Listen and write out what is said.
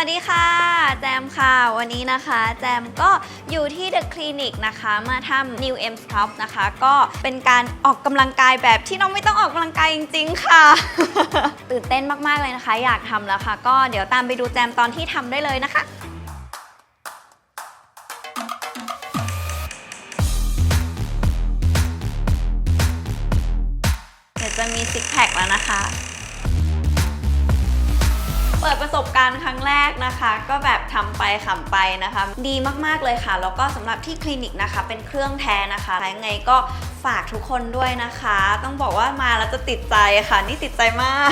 วัสดีค่ะ แจมค่ะ วันนี้นะคะ แจมก็อยู่ที่ The Clinic นะคะ มาทำ New M Sculpt นะคะ ก็เป็นการออกกำลังกายแบบที่เราไม่ต้องออกกำลังกายจริง ๆ ค่ะ ตื่นเต้นมากๆเลยนะคะ อยากทำแล้วค่ะ ก็เดี๋ยวตามไปดูแจมตอนที่ทำได้เลยนะคะเดี๋ยวจะมีซิกแพคแล้วนะคะ ปิดประสบการณ์ครั้งแรกนะคะ ก็แบบทำไปขำไปนะคะ ดีมากๆเลยค่ะ แล้วก็สำหรับที่คลินิกนะคะ เป็นเครื่องแท้นะคะยังไงก็ฝากทุกคนด้วยนะคะ ต้องบอกว่ามาแล้วจะติดใจค่ะ นี่ติดใจมาก